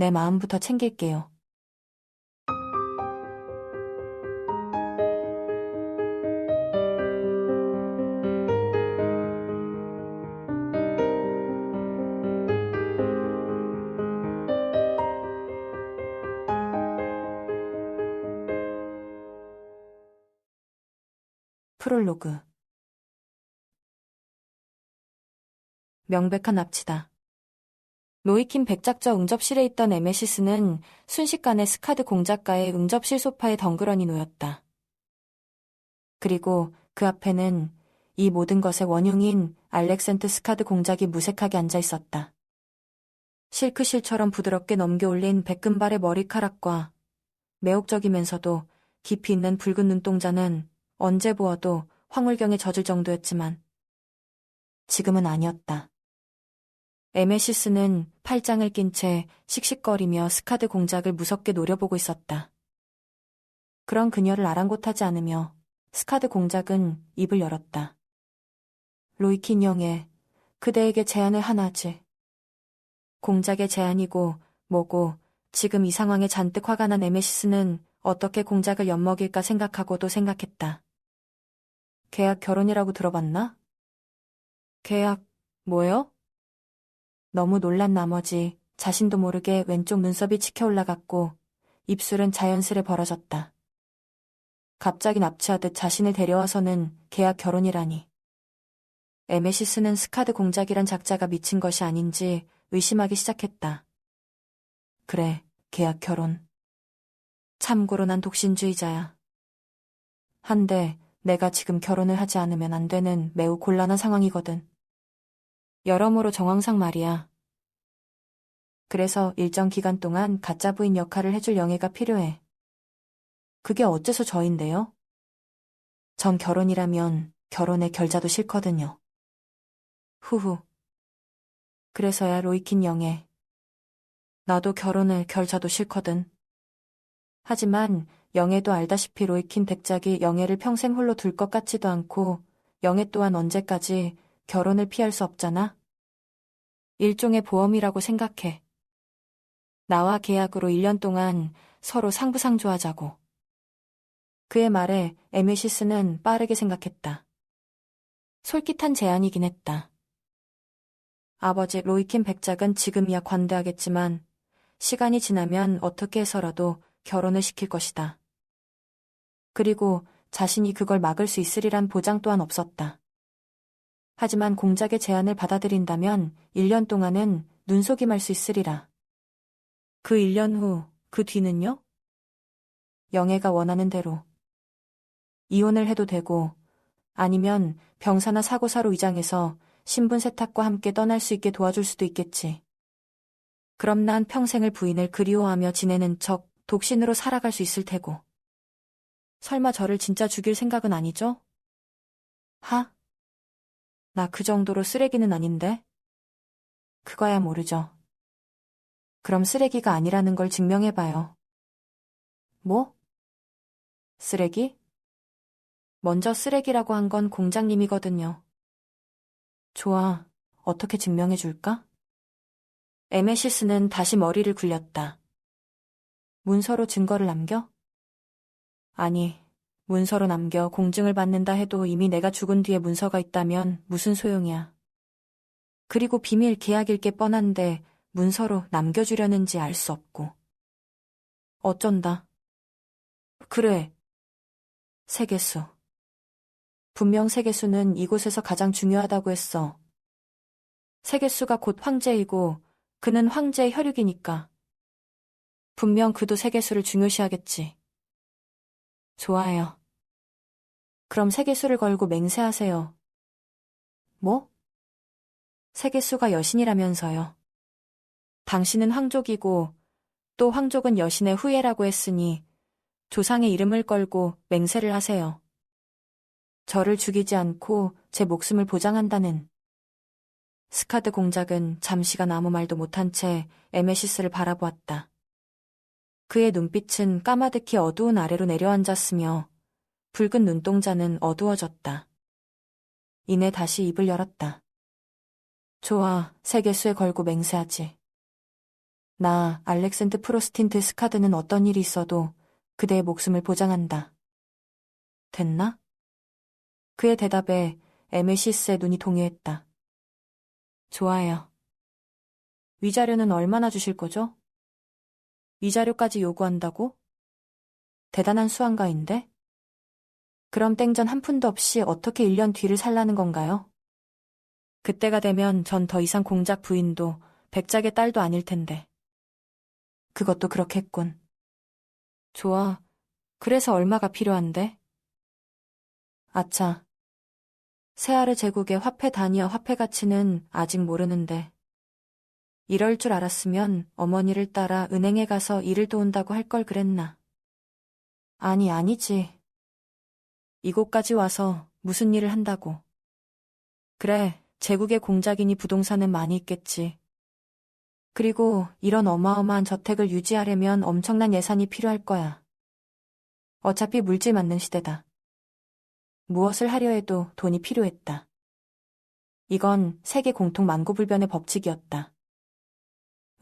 내 마음부터 챙길게요. 프롤로그 명백한 납치다. 로이킨 백작저 응접실에 있던 에메시스는 순식간에 스카드 공작가의 응접실 소파에 덩그러니 놓였다. 그리고 그 앞에는 이 모든 것의 원흉인 알렉센트 스카드 공작이 무색하게 앉아 있었다. 실크실처럼 부드럽게 넘겨 올린 백금발의 머리카락과 매혹적이면서도 깊이 있는 붉은 눈동자는 언제 보아도 황홀경에 젖을 정도였지만 지금은 아니었다. 에메시스는 팔짱을 낀 채 씩씩거리며 스카드 공작을 무섭게 노려보고 있었다. 그런 그녀를 아랑곳하지 않으며 스카드 공작은 입을 열었다. 로이킨 영애, 그대에게 제안을 하나 하지. 공작의 제안이고 뭐고 지금 이 상황에 잔뜩 화가 난 에메시스는 어떻게 공작을 엿먹일까 생각하고도 생각했다. 계약 결혼이라고 들어봤나? 계약, 뭐요? 너무 놀란 나머지 자신도 모르게 왼쪽 눈썹이 치켜 올라갔고 입술은 자연스레 벌어졌다. 갑자기 납치하듯 자신을 데려와서는 계약 결혼이라니. 에메시스는 스카드 공작이란 작자가 미친 것이 아닌지 의심하기 시작했다. 그래, 계약 결혼. 참고로 난 독신주의자야. 한데 내가 지금 결혼을 하지 않으면 안 되는 매우 곤란한 상황이거든. 여러모로 정황상 말이야. 그래서 일정 기간 동안 가짜 부인 역할을 해줄 영예가 필요해. 그게 어째서 저인데요? 전 결혼이라면 결혼의 결자도 싫거든요. 후후. 그래서야 로이킨 영예. 나도 결혼을 결자도 싫거든. 하지만 영애도 알다시피 로이킨 백작이 영애를 평생 홀로 둘 것 같지도 않고 영애 또한 언제까지 결혼을 피할 수 없잖아. 일종의 보험이라고 생각해. 나와 계약으로 1년 동안 서로 상부상조하자고. 그의 말에 에메시스는 빠르게 생각했다. 솔깃한 제안이긴 했다. 아버지 로이킨 백작은 지금이야 관대하겠지만 시간이 지나면 어떻게 해서라도 결혼을 시킬 것이다. 그리고 자신이 그걸 막을 수 있으리란 보장 또한 없었다. 하지만 공작의 제안을 받아들인다면 1년 동안은 눈속임할 수 있으리라. 그 1년 후, 그 뒤는요? 영애가 원하는 대로. 이혼을 해도 되고, 아니면 병사나 사고사로 위장해서 신분 세탁과 함께 떠날 수 있게 도와줄 수도 있겠지. 그럼 난 평생을 부인을 그리워하며 지내는 척 독신으로 살아갈 수 있을 테고. 설마 저를 진짜 죽일 생각은 아니죠? 하? 나 그 정도로 쓰레기는 아닌데? 그거야 모르죠. 그럼 쓰레기가 아니라는 걸 증명해봐요. 뭐? 쓰레기? 먼저 쓰레기라고 한 건 공장님이거든요. 좋아. 어떻게 증명해줄까? 에메시스는 다시 머리를 굴렸다. 문서로 증거를 남겨? 아니, 문서로 남겨 공증을 받는다 해도 이미 내가 죽은 뒤에 문서가 있다면 무슨 소용이야. 그리고 비밀 계약일 게 뻔한데 문서로 남겨주려는지 알 수 없고. 어쩐다. 그래. 세계수. 분명 세계수는 이곳에서 가장 중요하다고 했어. 세계수가 곧 황제이고 그는 황제의 혈육이니까. 분명 그도 세계수를 중요시하겠지. 좋아요. 그럼 세계수를 걸고 맹세하세요. 뭐? 세계수가 여신이라면서요. 당신은 황족이고 또 황족은 여신의 후예라고 했으니 조상의 이름을 걸고 맹세를 하세요. 저를 죽이지 않고 제 목숨을 보장한다는 스카드 공작은 잠시간 아무 말도 못한 채 에메시스를 바라보았다. 그의 눈빛은 까마득히 어두운 아래로 내려앉았으며 붉은 눈동자는 어두워졌다. 이내 다시 입을 열었다. 좋아, 세계수에 걸고 맹세하지. 나, 알렉센드 프로스틴트 스카드는 어떤 일이 있어도 그대의 목숨을 보장한다. 됐나? 그의 대답에 에메시스의 눈이 동요했다. 좋아요. 위자료는 얼마나 주실 거죠? 위자료까지 요구한다고? 대단한 수완가인데? 그럼 땡전 한 푼도 없이 어떻게 1년 뒤를 살라는 건가요? 그때가 되면 전 더 이상 공작 부인도 백작의 딸도 아닐 텐데. 그것도 그렇겠군. 좋아. 그래서 얼마가 필요한데? 아차. 세아르 제국의 화폐 단위와 화폐 가치는 아직 모르는데. 이럴 줄 알았으면 어머니를 따라 은행에 가서 일을 도운다고 할 걸 그랬나. 아니, 아니지. 이곳까지 와서 무슨 일을 한다고. 그래, 제국의 공작이니 부동산은 많이 있겠지. 그리고 이런 어마어마한 저택을 유지하려면 엄청난 예산이 필요할 거야. 어차피 물질 맞는 시대다. 무엇을 하려 해도 돈이 필요했다. 이건 세계 공통 만고불변의 법칙이었다.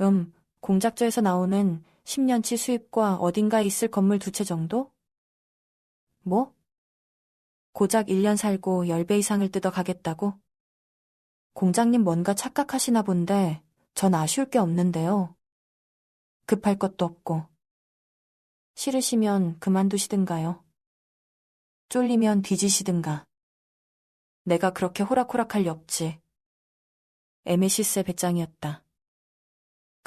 음, 공작조에서 나오는 10년치 수입과 어딘가에 있을 건물 두 채 정도? 뭐? 고작 1년 살고 10배 이상을 뜯어 가겠다고? 공장님 뭔가 착각하시나 본데 전 아쉬울 게 없는데요. 급할 것도 없고. 싫으시면 그만두시든가요. 쫄리면 뒤지시든가. 내가 그렇게 호락호락할 리 없지. 에메시스의 배짱이었다.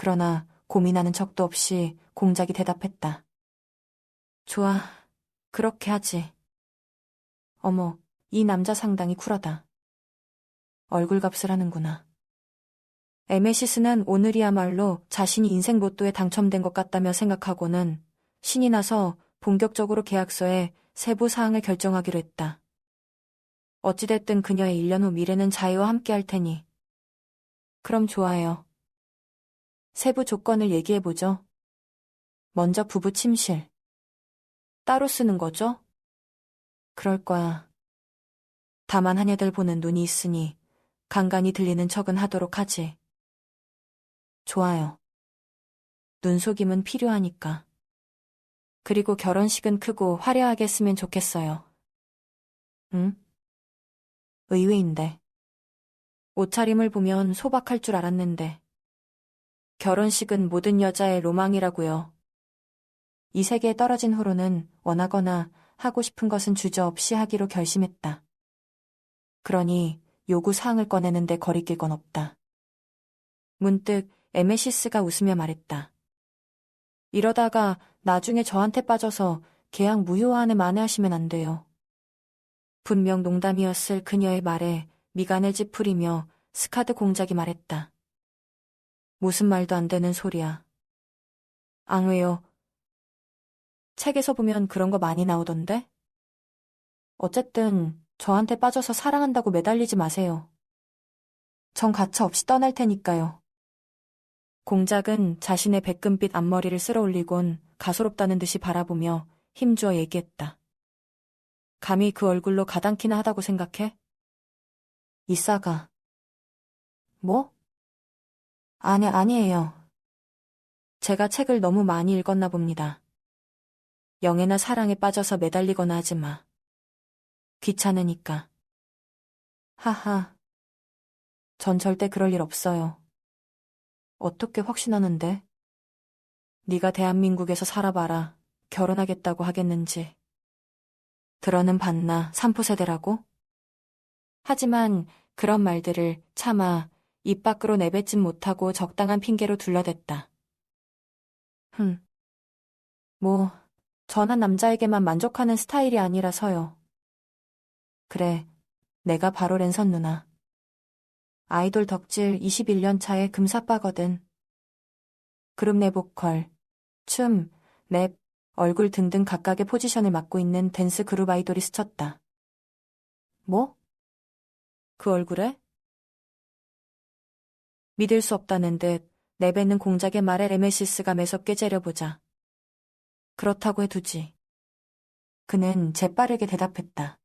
그러나 고민하는 척도 없이 공작이 대답했다. 좋아, 그렇게 하지. 어머, 이 남자 상당히 쿨하다. 얼굴값을 하는구나. 에메시스는 오늘이야말로 자신이 인생 로또에 당첨된 것 같다며 생각하고는 신이 나서 본격적으로 계약서에 세부 사항을 결정하기로 했다. 어찌됐든 그녀의 1년 후 미래는 자유와 함께 할 테니. 그럼 좋아요. 세부 조건을 얘기해보죠. 먼저 부부 침실. 따로 쓰는 거죠? 그럴 거야. 다만 하녀들 보는 눈이 있으니 간간히 들리는 척은 하도록 하지. 좋아요. 눈속임은 필요하니까. 그리고 결혼식은 크고 화려하게 했으면 좋겠어요. 응? 의외인데. 옷차림을 보면 소박할 줄 알았는데. 결혼식은 모든 여자의 로망이라고요. 이 세계에 떨어진 후로는 원하거나 하고 싶은 것은 주저없이 하기로 결심했다. 그러니 요구 사항을 꺼내는데 거리낄 건 없다. 문득 에메시스가 웃으며 말했다. 이러다가 나중에 저한테 빠져서 계약 무효화안에 만회하시면 안 돼요. 분명 농담이었을 그녀의 말에 미간을 찌푸리며 스카드 공작이 말했다. 무슨 말도 안 되는 소리야. 안 왜요. 책에서 보면 그런 거 많이 나오던데? 어쨌든 저한테 빠져서 사랑한다고 매달리지 마세요. 전 가차 없이 떠날 테니까요. 공작은 자신의 백금빛 앞머리를 쓸어 올리곤 가소롭다는 듯이 바라보며 힘주어 얘기했다. 감히 그 얼굴로 가당키나 하다고 생각해? 이싸가. 뭐? 아니, 아니에요. 제가 책을 너무 많이 읽었나 봅니다. 영애나 사랑에 빠져서 매달리거나 하지 마. 귀찮으니까. 하하. 전 절대 그럴 일 없어요. 어떻게 확신하는데? 네가 대한민국에서 살아봐라. 결혼하겠다고 하겠는지. 들어는 봤나 삼포세대라고? 하지만 그런 말들을 차마 입 밖으로 내뱉진 못하고 적당한 핑계로 둘러댔다. 흠. 뭐, 전한 남자에게만 만족하는 스타일이 아니라서요. 그래, 내가 바로 랜선 누나. 아이돌 덕질 21년 차의 금사빠거든. 그룹 내 보컬, 춤, 랩, 얼굴 등등 각각의 포지션을 맡고 있는 댄스 그룹 아이돌이 스쳤다. 뭐? 그 얼굴에? 믿을 수 없다는 듯 내뱉는 공작의 말에 레메시스가 매섭게 째려보자. 그렇다고 해두지. 그는 재빠르게 대답했다.